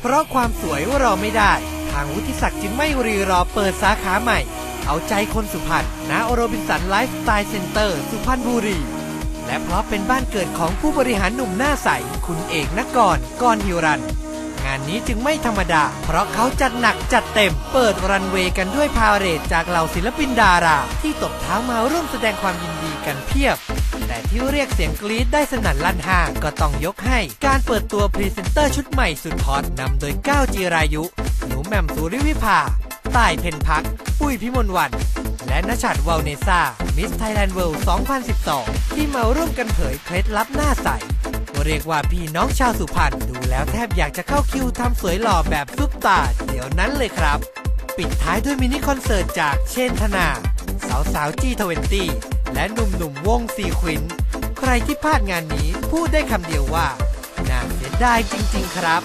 เพราะความสวยรอไม่ได้ ทางวุฒิศักดิ์จึงไม่รีรอเปิดสาขาใหม่ เอาใจคนสุพรรณณโรบินสันไลฟ์สไตล์เซ็นเตอร์ สุพรรณบุรี และเพราะเป็นบ้านเกิดของผู้บริหารหนุ่มหน้าใส คุณเอกนกรกรฮิวรัน งานนี้จึงไม่ธรรมดา เพราะเขาจัดหนักจัดเต็ม เปิดรันเวย์กันด้วยพาเหรดจากเหล่าศิลปินดารา ที่ตบเท้ามาร่วมแสดงความยินดีกันเพียบ แต่ที่เรียกเสียงกรี๊ดได้สนั่นลั่นห้าง ก็ต้องยกให้การเปิดตัวพรีเซนเตอร์ชุดใหม่สุดฮอตนำโดยก้าวจีรายุ หนูแหม่มสุริวิภาต่ายเพนพัก ปุ้ยพิมลวัน และนชัดวาลเนซ่า มิสไทยแลนด์เวิลด์ 2012 ที่มาร่วมกันเผยเคล็ดลับหน้าใสเรียกว่าพี่น้องชาวสุพรรณดูแล้วแทบอยากจะเข้าคิวทำสวยหล่อแบบซุปตาเดี๋ยวนั้นเลยครับ ปิดท้ายด้วยมินิคอนเสิร์ตจากเช่นธนา สาวสาวจีทเวนตี้ และหนุ่มหนุ่มๆวงซีควิน ใครที่พลาดงานนี้พูดได้คำเดียวว่า น่าเสียดายจริง ๆ ครับ